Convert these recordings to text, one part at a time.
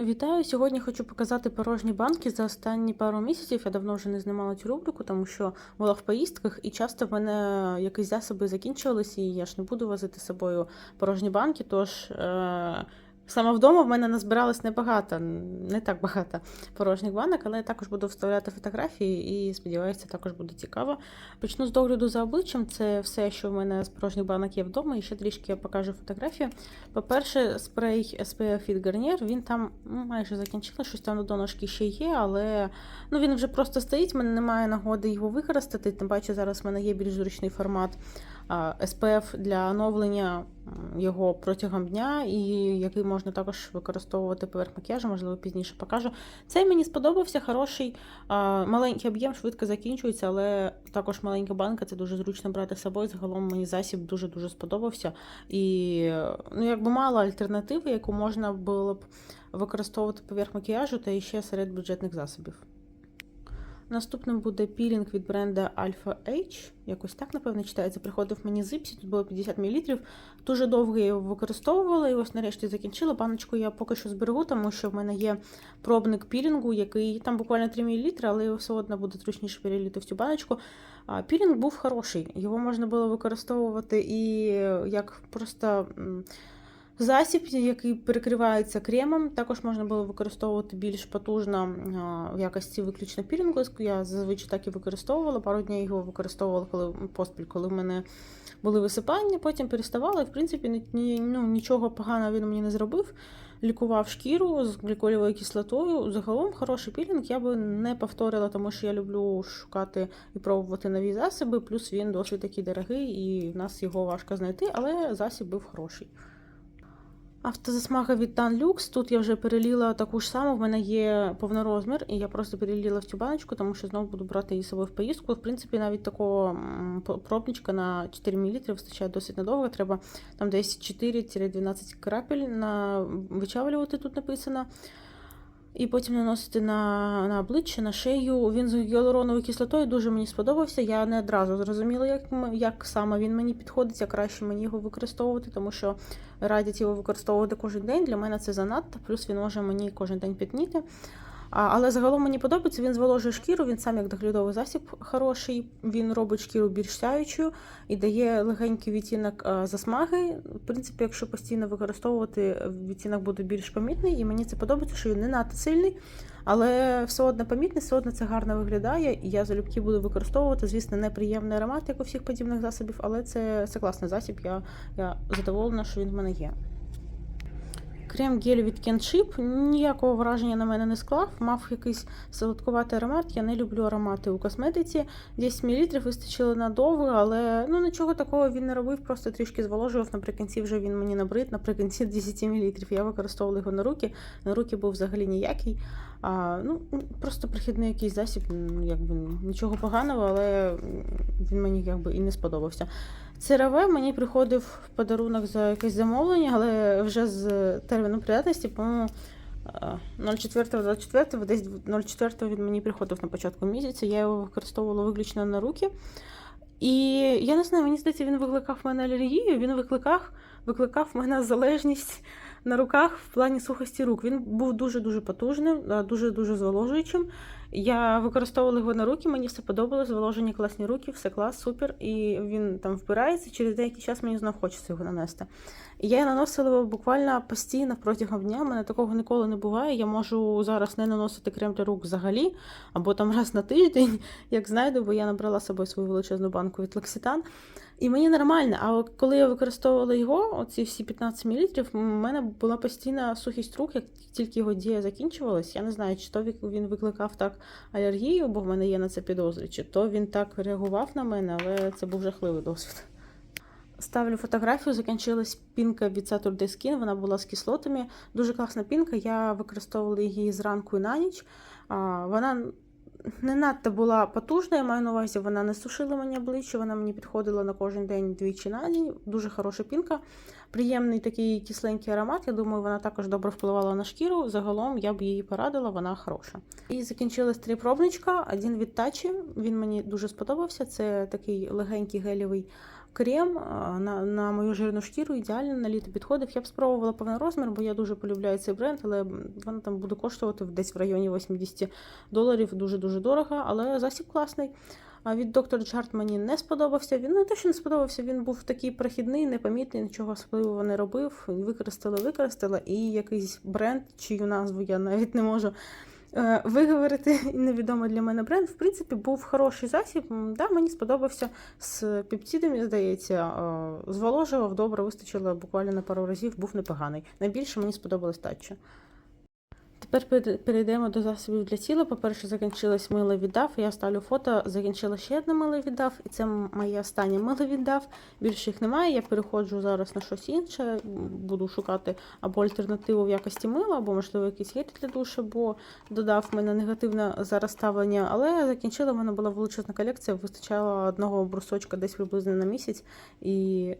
Вітаю! Сьогодні хочу показати порожні банки за останні пару місяців. Я давно вже не знімала цю рубрику, тому що була в поїздках, і часто в мене якісь засоби закінчувалися, і я ж не буду возити з собою порожні банки. Тож е- саме вдома в мене назбиралось небагато, не так багато порожніх банок, але я також буду вставляти фотографії і сподіваюся, також буде цікаво. Почну з догляду за обличчям. Це все, що в мене з порожніх банок є вдома, і ще трішки я покажу фотографії. По-перше, спрей SPF від Garnier, він там ну, майже закінчили, щось там на донышки ще є, але ну, він вже просто стоїть, в мене немає нагоди його використати. Тим паче зараз в мене є більш зручний формат SPF для оновлення його протягом дня, і який можна також використовувати поверх макіяжу, можливо, пізніше покажу. Цей мені сподобався, хороший, маленький об'єм, швидко закінчується, але також маленька банка, це дуже зручно брати з собою. Загалом мені засіб дуже-дуже сподобався. І ну, якби мало альтернативи, яку можна було б використовувати поверх макіяжу та ще серед бюджетних засобів. Наступним буде пілінг від бренду Alpha H. Якось так, напевно, читається. Приходив мені зипсі, тут було 50 мл. Дуже довго я його використовувала і ось нарешті закінчила. Баночку я поки що зберегу, тому що в мене є пробник пілінгу, який там буквально 3 мл, але його все одно буде зручніше переліти в цю баночку. Пілінг був хороший. Його можна було використовувати і як просто. Засіб, який перекривається кремом, також можна було використовувати більш потужно в якості виключно пілінгу. Я зазвичай так і використовувала. Пару днів його використовувала коли поспіль, коли в мене були висипання, потім переставала. І в принципі ні- ну, нічого поганого він мені не зробив. Лікував шкіру з гліколівою кислотою. Загалом хороший пілінг я би не повторила, тому що я люблю шукати і пробувати нові засоби. Плюс він досить такий дорогий, і в нас його важко знайти, але засіб був хороший. Автозасмага від Lux. Тут я вже переліла таку ж саму. В мене є повнорозмір, і я просто переліла в цю баночку, тому що знову буду брати її з собою в поїздку. В принципі, навіть такого пробничка на 4 мл вистачає досить надовго. Треба там десь 4-12 крапель на вичавлювати тут написано. І потім наносити на, на обличчя, на шию. Він з гіалуроновою кислотою дуже мені сподобався. Я не одразу зрозуміла, як, як саме він мені підходить, як краще мені його використовувати, тому що радять його використовувати кожен день. Для мене це занадто, плюс він може мені кожен день пітніти. Але загалом мені подобається, він зволожує шкіру, він сам як доглядовий засіб хороший, він робить шкіру більш сяючою і дає легенький відтінок а, засмаги. В принципі, якщо постійно використовувати, відтінок буде більш помітний, і мені це подобається, що він не надто сильний, але все одно помітний, все одно це гарно виглядає, і я залюбки буду використовувати. Звісно, неприємний аромат, як у всіх подібних засобів, але це, це класний засіб. Я, я задоволена, що він в мене є. Крем гель від Kenship ніякого враження на мене не склав. Мав якийсь солодкуватий аромат. Я не люблю аромати у косметиці. 10 мл вистачило надовго, але ну нічого такого він не робив, просто трішки зволожував. Наприкінці вже він мені набрид. Наприкінці 10 мл. Я використовувала його на руки. На руки був взагалі ніякий. А, ну, Просто прихідний якийсь засіб, якби нічого поганого, але він мені якби і не сподобався. CRV мені приходив в подарунок за якесь замовлення, але вже з терміном придатності, по-моєму, 04-24, десь 04 він мені приходив на початку місяця. Я його використовувала виключно на руки. І я не знаю, мені здається, він викликав в мене алергію, він викликав, викликав в мене залежність на руках в плані сухості рук. Він був дуже-дуже потужним, дуже-дуже зволожуючим. Я використовувала його на руки, мені все подобалось, зволожені класні руки, все клас, супер. І він там вбирається, через деякий час мені знов хочеться його нанести. Я наносила його буквально постійно протягом дня. У мене такого ніколи не буває. Я можу зараз не наносити крем для рук взагалі, або там раз на тиждень, як знайду, бо я набрала з собою свою величезну банку від Лекситан. І мені нормально, а коли я використовувала його, оці всі 15 мл, в мене була постійна сухість рук, як тільки його дія закінчувалась. Я не знаю, чи то він викликав так алергію, бо в мене є на це підозри, чи то він так реагував на мене, але це був жахливий досвід. Ставлю фотографію, закінчилась пінка від Saturday Skin, вона була з кислотами. Дуже класна пінка, я використовувала її зранку і на ніч. Вона не надто була потужна, я маю на увазі, вона не сушила мені обличчя, вона мені підходила на кожен день двічі на день. Дуже хороша пінка. Приємний такий кисленький аромат. Я думаю, вона також добре впливала на шкіру. Загалом я б її порадила, вона хороша. І закінчилась три пробничка. Один від Тачі. Він мені дуже сподобався. Це такий легенький гелєвий крем на, на мою жирну шкіру ідеально на літо підходив. Я б спробувала повний розмір, бо я дуже полюбляю цей бренд, але вона там буде коштувати десь в районі 80 доларів. Дуже-дуже дорого, але засіб класний. А від доктор Чарт мені не сподобався. Він ну, не те, що не сподобався, він був такий прохідний, непомітний, нічого особливого не робив. Використала, використала, і якийсь бренд, чию назву я навіть не можу виговорити. Невідомо для мене бренд. В принципі, був хороший засіб. Да, мені сподобався з пептидами, здається, е, зволожував добре, вистачило буквально на пару разів, був непоганий. Найбільше мені сподобалась татча. Тепер перейдемо до засобів для тіла. По-перше, закінчилось мило віддав. Я ставлю фото. Закінчила ще одне мило віддав, і це моє останнє мило віддав. Більше їх немає. Я переходжу зараз на щось інше. Буду шукати або альтернативу в якості мила, або можливо якийсь гель для душу, бо додав мене негативне зараз ставлення. Але закінчила в мене була величезна колекція. Вистачало одного брусочка десь приблизно на місяць. І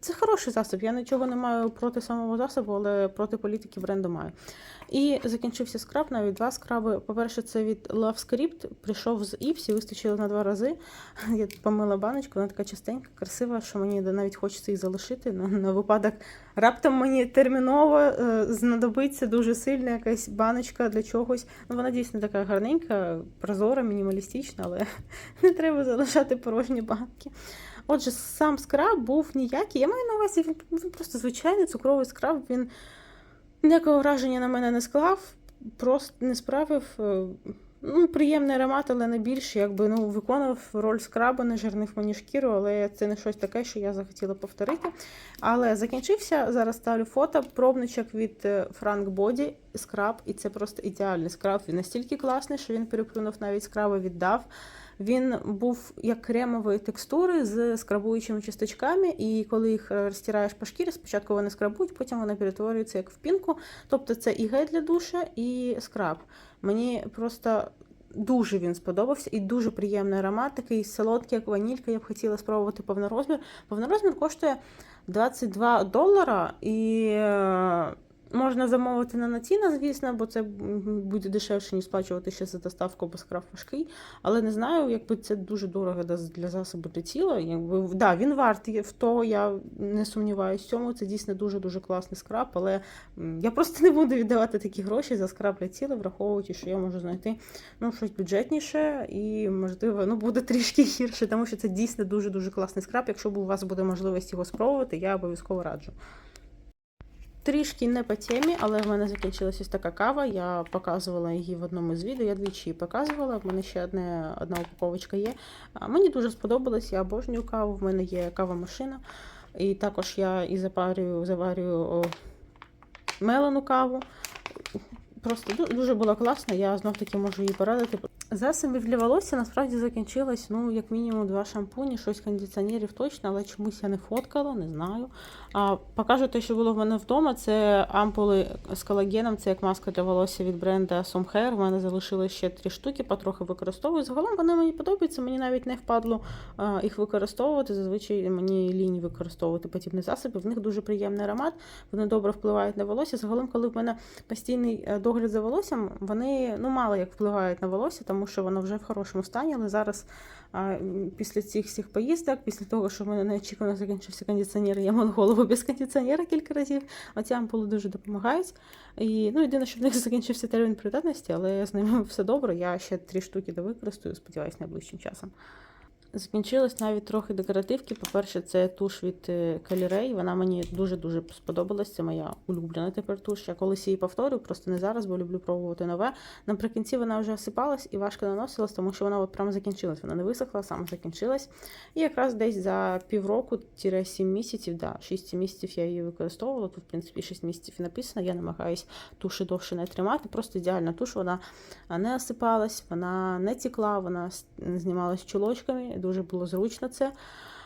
це хороший засіб. Я нічого не маю проти самого засобу, але проти політики бренду маю. І закінчився скраб, навіть два скраби. По-перше, це від Love Script. Прийшов з Іпсі, вистачило на два рази. Я помила баночку, вона така частенька, красива, що мені навіть хочеться їх залишити на, на випадок. Раптом мені терміново е, знадобиться дуже сильна якась баночка для чогось. Ну, вона дійсно така гарненька, прозора, мінімалістична, але не треба залишати порожні банки. Отже, сам скраб був ніякий. Я маю на увазі, він, він просто звичайний цукровий скраб. Він ніякого враження на мене не склав, просто не справив. Е, Ну, приємний аромат, але не більше, якби ну, виконував роль скраба, не жирнив мені шкіру, але це не щось таке, що я захотіла повторити. Але закінчився. Зараз ставлю фото. Пробничок від е, Frank Body скраб, і це просто ідеальний скраб. Він настільки класний, що він переплюнув навіть скраби віддав. Він був як кремової текстури з скрабуючими часточками, і коли їх е, розтираєш по шкірі, спочатку вони скрабують, потім вони перетворюються як в пінку. Тобто це і гель для душа, і скраб. Мені просто дуже він сподобався і дуже приємний аромат, такий солодкий, як ванілька. Я б хотіла спробувати повнорозмір. Повнорозмір коштує 22 долара і. Можна замовити на націна, звісно, бо це буде дешевше, ніж сплачувати ще за доставку, бо скраб важкий. Але не знаю, якби це дуже дорого для- засобу для тіла. Якби да, він вартий в того, я не сумніваюся в цьому. Це дійсно дуже дуже класний скраб, але я просто не буду віддавати такі гроші за скраб для тіла, враховуючи, що я можу знайти ну, щось бюджетніше і, можливо, ну, буде трішки гірше, тому що це дійсно дуже дуже класний скраб. Якщо б у вас буде можливість його спробувати, я обов'язково раджу. Трішки не по темі, але в мене закінчилась ось така кава. Я показувала її в одному з відео. Я двічі її показувала. В мене ще одне, одна упаковочка є. Мені дуже сподобалось, я обожнюю каву. В мене є кава-машина. І також я і запарюю, заварюю о, мелену каву. Просто дуже була класна, я знов таки можу її порадити. Засобів для волосся насправді закінчилось, ну, як мінімум, два шампуні, щось кондиціонерів точно, але чомусь я не фоткала, не знаю. А покажу те, що було в мене вдома. Це ампули з колагеном, це як маска для волосся від бренду Some Hair. В мене залишилось ще три штуки, потрохи використовую. Загалом вони мені подобаються, мені навіть не впадло їх використовувати. Зазвичай мені лінь використовувати подібні засоби. В них дуже приємний аромат, вони добре впливають на волосся. Загалом, коли в мене постійний е, догляд за волоссям, вони ну мало як впливають на волосся, тому що воно вже в хорошому стані. Але зараз, після цих всіх поїздок, після того, що в мене неочікувано закінчився кондиціонер, я мила голову без кондиціонера кілька разів. Оці ампули дуже допомагають. І ну єдине, що в них закінчився термін придатності, але з ними все добре. Я ще три штуки довикористаю, сподіваюся, найближчим часом. Закінчилось навіть трохи декоративки. По-перше, це туш від е, Caliray. Вона мені дуже-дуже сподобалась. Це моя улюблена тепер туш. Я колись її повторю, просто не зараз, бо люблю пробувати нове. Наприкінці вона вже осипалась і важко наносилась, тому що вона от прямо закінчилась. Вона не висохла, саме закінчилась. І якраз десь за півроку-7 місяців, да, 6 місяців я її використовувала. Тут, в принципі, 6 місяців написано. Я намагаюсь туші довше не тримати. Просто ідеальна туш, вона не осипалась, вона не тікла, вона знімалась чулочками, дуже було зручно це.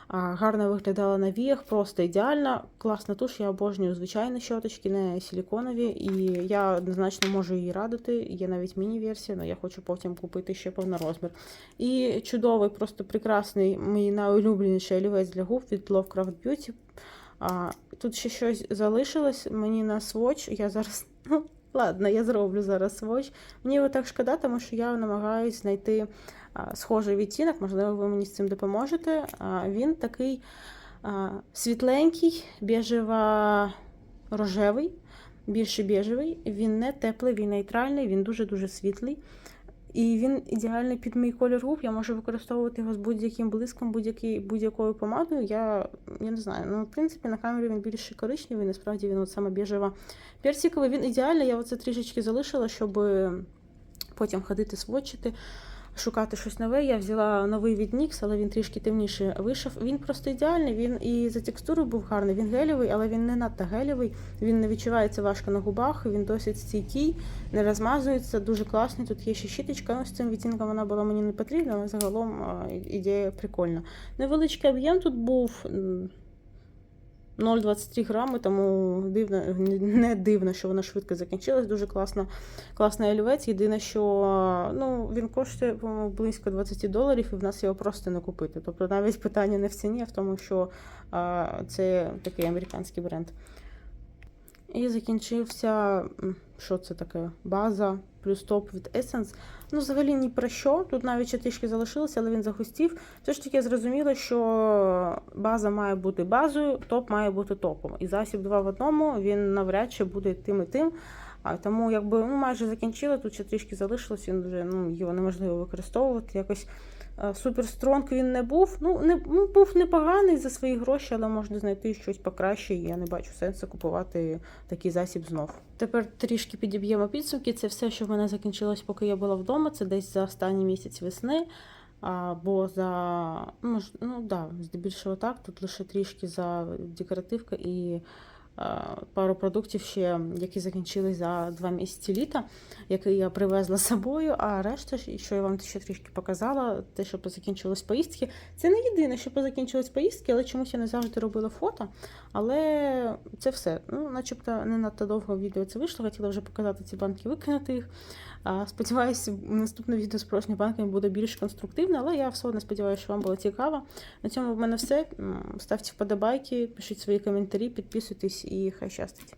Гарно виглядала на віях, просто ідеальна. Класна туш, я обожнюю звичайні щоточки, не силіконові, і я однозначно можу її радити. Є навіть міні-версія, але я хочу потім купити ще повнорозмір. І чудовий, просто прекрасний, мій найулюбленіший олівець для губ від Lovecraft Beauty. Тут ще щось залишилось мені на сводч. Я зараз ну, Ладно, я зроблю зараз сводч. Мені його так шкода, тому що я намагаюся знайти схожий відтінок, можливо, ви мені з цим допоможете. Він такий світленький, біжево-рожевий, більше біжевий. Він не теплий, він нейтральний, він дуже-дуже світлий. І він ідеальний під мій колір губ. Я можу використовувати його з будь-яким блиском, будь-який, будь-якою помадою. Я, я не знаю. Ну, в принципі, на камері він більше коричневий, насправді він от саме біжева персиковий. Він ідеальний. Я оце трішечки залишила, щоб потім ходити сводчити, шукати щось нове. Я взяла новий від NYX, але він трішки темніше вийшов. Він просто ідеальний. Він і за текстурою був гарний. Він гелєвий, але він не надто гелєвий. Він не відчувається важко на губах. Він досить стійкий, не розмазується, дуже класний. Тут є ще щіточка. Ну, з цим відтінком вона була мені не потрібна, але загалом ідея прикольна. Невеличкий об'єм тут був. М, 0,23 грами, тому дивно, не дивно, що вона швидко закінчилась. Дуже класна, класний олівець. Єдине, що ну, він коштує близько 20 доларів, і в нас його просто не купити. Тобто навіть питання не в ціні, а в тому, що а, це такий американський бренд. І закінчився, що це таке? База плюс топ від Essence. Ну, взагалі ні про що. Тут навіть ще трішки залишилося, але він загустів. Все ж таки я зрозуміла, що база має бути базою, топ має бути топом. І засіб два в одному він навряд чи буде тим і тим. А тому якби ну, майже закінчила, тут ще трішки залишилось, він вже ну, його неможливо використовувати. Якось е, супер стронг він не був. Ну, не, ну, був непоганий за свої гроші, але можна знайти щось покраще, і я не бачу сенсу купувати такий засіб знов. Тепер трішки підіб'ємо підсумки. Це все, що в мене закінчилось, поки я була вдома. Це десь за останній місяць весни. Або за ну, ну да, здебільшого так. Тут лише трішки за декоративка і пару продуктів ще, які закінчились за два місяці літа, які я привезла з собою. А решта, що я вам ще трішки показала, те, що позакінчились поїздки. Це не єдине, що позакінчились поїздки, але чомусь я не завжди робила фото. Але це все. Ну, начебто не надто довго відео це вийшло. Хотіла вже показати ці банки, викинути їх. Сподіваюся, наступне відео з порожніми банками буде більш конструктивне, але я все одно сподіваюся, що вам було цікаво. На цьому в мене все. Ставте вподобайки, пишіть свої коментарі, підписуйтесь і хай щастить.